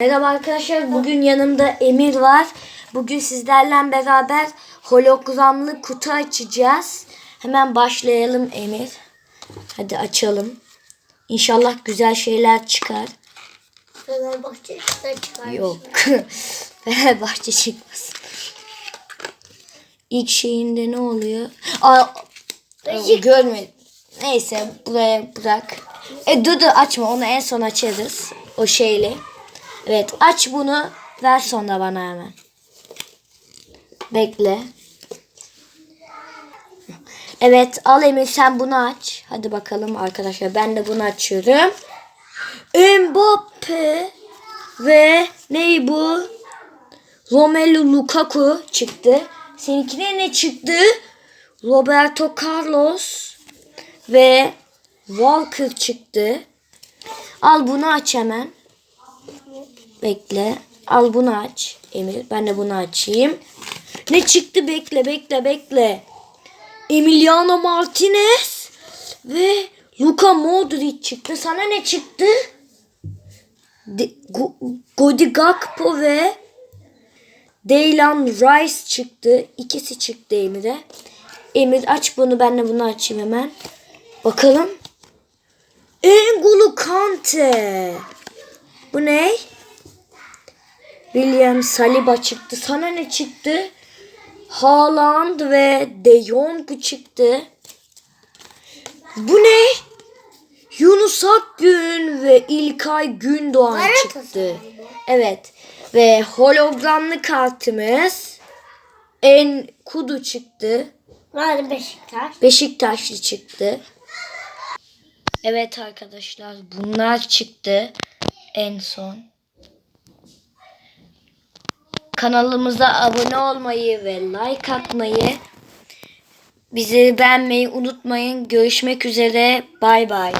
Merhaba arkadaşlar. Bugün yanımda Emir var. Bugün sizlerle beraber hologramlı kutu açacağız. Hemen başlayalım Emir. Hadi açalım. İnşallah güzel şeyler çıkar. Fenerbahçe çıkar. Yok. Fenerbahçe çıkmasın. İlk şeyinde ne oluyor? Aa, görmedim. Neyse buraya bırak. E dur dur açma onu en son açarız. O şeyle. Evet aç bunu ver sonra bana hemen. Bekle. Evet al Emir sen bunu aç. Hadi bakalım arkadaşlar ben de bunu açıyorum. Mbappe ve ney bu? Romelu Lukaku çıktı. Seninkine ne çıktı? Roberto Carlos ve Walker çıktı. Al bunu aç hemen. Bekle. Al bunu aç Emir. Ben de bunu açayım. Ne çıktı? Bekle bekle bekle. Emiliano Martinez ve Luka Modric çıktı. Sana ne çıktı? De, Go, Godi Gakpo ve Deylan Rice çıktı. İkisi çıktı Emir'e. Emir aç bunu ben de bunu açayım hemen. Bakalım. Engolo Kante. Bu ne? William Saliba çıktı. Sana ne çıktı? Haaland ve De Jong çıktı. Bu ne? Yunus Akgün ve İlkay Gündoğan çıktı. Evet. Ve hologramlı kartımız En Kudu çıktı. Nerede Beşiktaş? Beşiktaşlı çıktı. Evet arkadaşlar bunlar çıktı en son. Kanalımıza abone olmayı ve like atmayı, bizi beğenmeyi unutmayın. Görüşmek üzere. Bay bay.